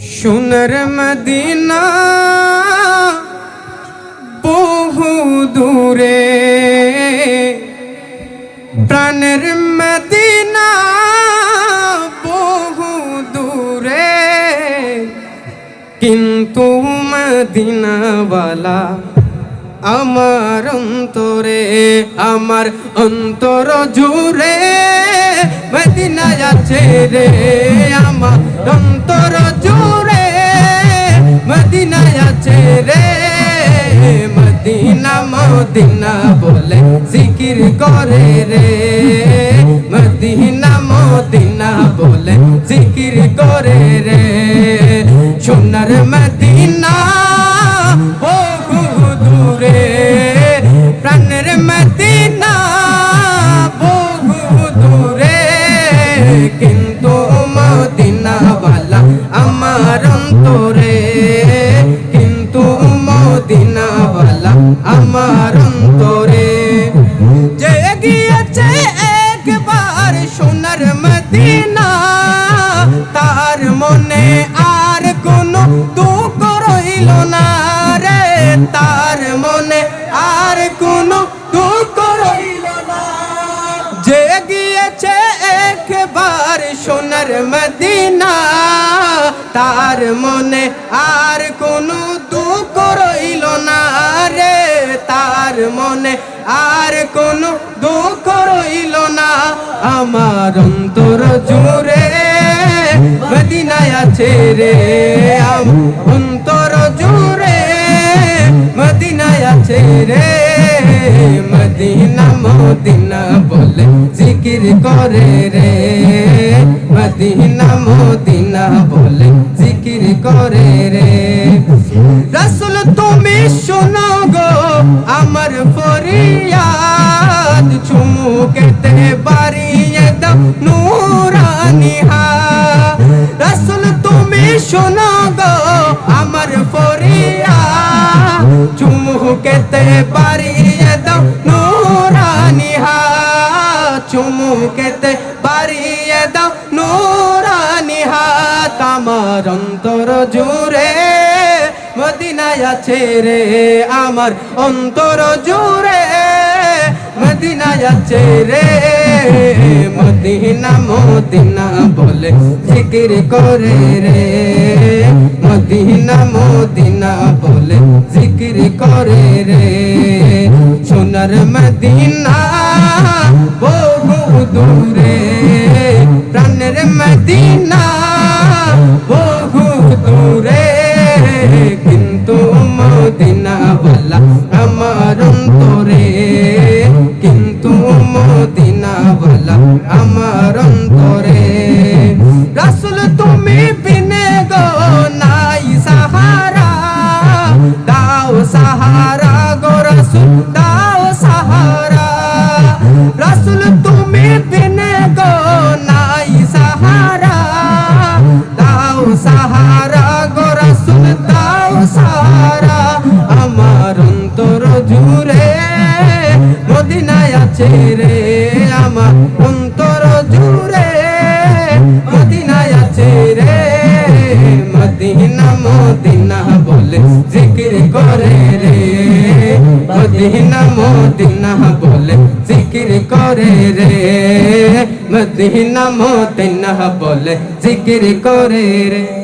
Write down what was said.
সোনার মদিনা বহু দূরে। প্রাণের মদিনা বহু দূরে। কিন্তু মদিনাওয়ালা আমার অন্তরে, আমার অন্তর জুড়ে মদিনা যাচ্ছে রে। আমার অন্তর জুড়ে মদিনা যাচ্ছে রে মদিনা মদিনা বলে জিকির করে রে মদিনা মদিনা বলে জিকির করে রে সোনার মদিনা বহু দূরে প্রাণের মদিনা বহু দূরে কিন্তু মদিনাওয়ালা আমার অন্তরে মদিনাওয়ালা আমার অন্তরে। যে গিয়েছে একবার সোনার মদিনা, তার মনে আর কোনো দুঃখ রইল না রে। তার মনে আর কোনো দুঃখ রইল না। যে গিয়েছে একবার সোনার মদিনা, তার মনে আর কোনো মনে আর কোনো দুঃখ রইল না। আমার অন্তর জুড়ে মদিনায় আছে রে। অন্তর জুড়ে মদিনায় আছে রে। মদিনা মদিনা বলে জিকির করে রে। মদিনা মদিনা বলে জিকির করে রে। রসুল, তুমি শোনো গো, আমার ফরিয়াদ। চুমুকেতে বাড়িয়ে দাও নুরানি হা। রসুল, তুমি শোনো গো, আমার ফরিয়াদ। চুমুকেতে বাড়িয়ে দাও নুরানি হা। চুমুকেতে বাড়িয়ে দাও নুরানি হাত আমার অন্তর জুড়ে মদিনায় আছে রে আমার অন্তর জুড়ে। মদিনায় আছে রে, মদিনা মদিনা বলে জিকির করে রে। মদিনা মদিনা বলে জিকির করে রে। সোনার মদিনা বহু দূরে, প্রাণের মদিনা আমার অন্তরে। রাসুল, তুমি বিনে গো নাই সাহারা। দাও সাহারা গো রাসুল, দাও সাহারা। রাসুল, তুমি বিনে গো নাই সাহারা। দাও সাহারা গো রাসুল, দাও সাহারা। আমার অন্তর জুড়ে মদিনায় আছে রে। অন্তর জুড়ে মদিনায় আছে রে। মদিনা মদিনা বলে জিকির করে রে। মদিনা মদিনা বলে জিকির করে রে। মদিনা মদিনা বলে জিকির করে রে।